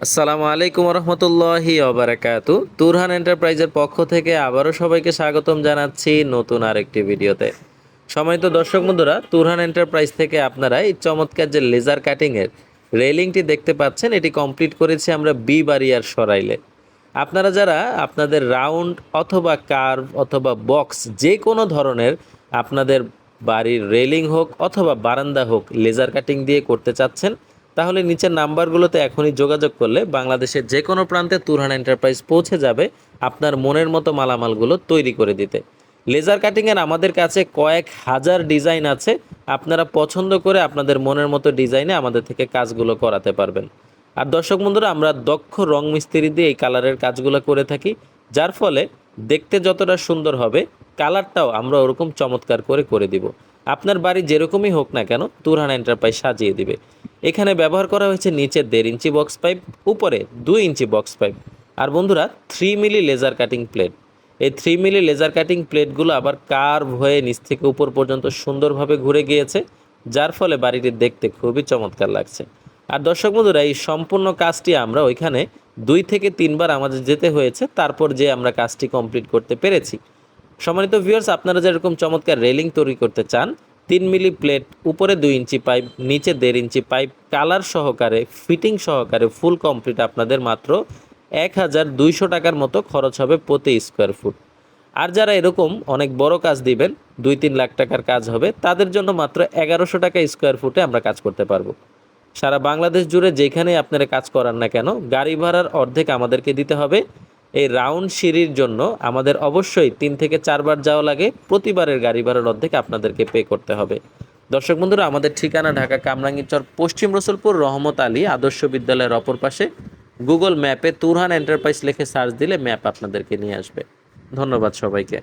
আসসালামু আলাইকুম রহমতুল্লাহি অবরাকাতু তুরহান এন্টারপ্রাইজের পক্ষ থেকে আবারও সবাইকে স্বাগতম জানাচ্ছি নতুন আরেকটি ভিডিওতে। সময়ত দর্শক বন্ধুরা, তুরহান এন্টারপ্রাইজ থেকে আপনারা এই চমৎকার যে লেজার কাটিংয়ের রেলিংটি দেখতে পাচ্ছেন, এটি কমপ্লিট করেছি আমরা বি বারিয়ার সরাইলে। আপনারা যারা আপনাদের রাউন্ড অথবা কার্ভ অথবা বক্স যে কোনো ধরনের আপনাদের বাড়ির রেলিং হোক অথবা বারান্দা হোক লেজার কাটিং দিয়ে করতে চাচ্ছেন তাহলে নিচের নাম্বারগুলোতে এখনই যোগাযোগ করলে বাংলাদেশের যে কোনো প্রান্তে তুরহান এন্টারপ্রাইজ পৌঁছে যাবে আপনার মনের মতো মালামালগুলো তৈরি করে দিতে। লেজার কাটিংয়ের আমাদের কাছে কয়েক হাজার ডিজাইন আছে। আপনারা পছন্দ করে আপনাদের মনের মতো ডিজাইনে আমাদের থেকে কাজগুলো করাতে পারবেন। আর দর্শক বন্ধুরা, আমরা দক্ষ রং মিস্ত্রি দিয়ে এই কালারের কাজগুলো করে থাকি, যার ফলে দেখতে যতটা সুন্দর হবে, কালারটাও আমরা ওরকম চমৎকার করে করে দিব। আপনার বাড়ি যেরকমই হোক না কেন, তুরহান এন্টারপ্রাইজ সাজিয়ে দিবে। এখানে ব্যবহার করা হয়েছে নিচে দেড় ইঞ্চি বক্স পাইপ, উপরে দুই ইঞ্চি বক্স পাইপ। আর বন্ধুরা three milli laser cutting plate এই থ্রি মিলি লেজার কাটিং প্লেটগুলো আবার কার্ভ হয়ে নিচ থেকে উপর পর্যন্ত সুন্দরভাবে ঘুরে গিয়েছে, যার ফলে বাড়িটি দেখতে খুবই চমৎকার লাগছে। আর দর্শক বন্ধুরা, এই সম্পূর্ণ কাজটি আমরা ওইখানে দুই থেকে তিনবার আমাদের যেতে হয়েছে, তারপর যে আমরা কাজটি কমপ্লিট করতে পেরেছি। সম্মানিত ভিউয়ার্স আপনারা যেরকম চমৎকার রেলিং তৈরি করতে চান তিন মিলি প্লেট, উপরে দুই ইঞ্চি পাইপ, নিচে দেড় ইঞ্চি পাইপ, কালার সহকারে, ফিটিং সহকারে ফুল কমপ্লিট আপনাদের মাত্র এক হাজার দুইশো টাকার মতো খরচ হবে প্রতি স্কোয়ার ফুট। আর যারা এরকম অনেক বড় কাজ দিবেন, দুই তিন লাখ টাকার কাজ হবে, তাদের জন্য মাত্র এগারোশো টাকা স্কোয়ার ফুটে আমরা কাজ করতে পারব। সারা বাংলাদেশ জুড়ে যেখানেই আপনারা কাজ করান না কেন, গাড়ি ভাড়ার অর্ধেক আমাদেরকে দিতে হবে। এই রাউন্ড সিঁড়ির জন্য আমাদের অবশ্যই তিন থেকে চারবার যাওয়া লাগে। প্রতিবারের গাড়ি ভাড়ার অর্ধেক আপনাদেরকে পে করতে হবে। দর্শক বন্ধুরা, আমাদের ঠিকানা ঢাকা কামরাঙ্গীরচর পশ্চিম রসুলপুর, রহমত আলী আদর্শ বিদ্যালয়ের অপর পাশে। গুগল ম্যাপে তুরহান এন্টারপ্রাইজ লিখে সার্চ দিলে ম্যাপ আপনাদেরকে নিয়ে আসবে। ধন্যবাদ সবাইকে।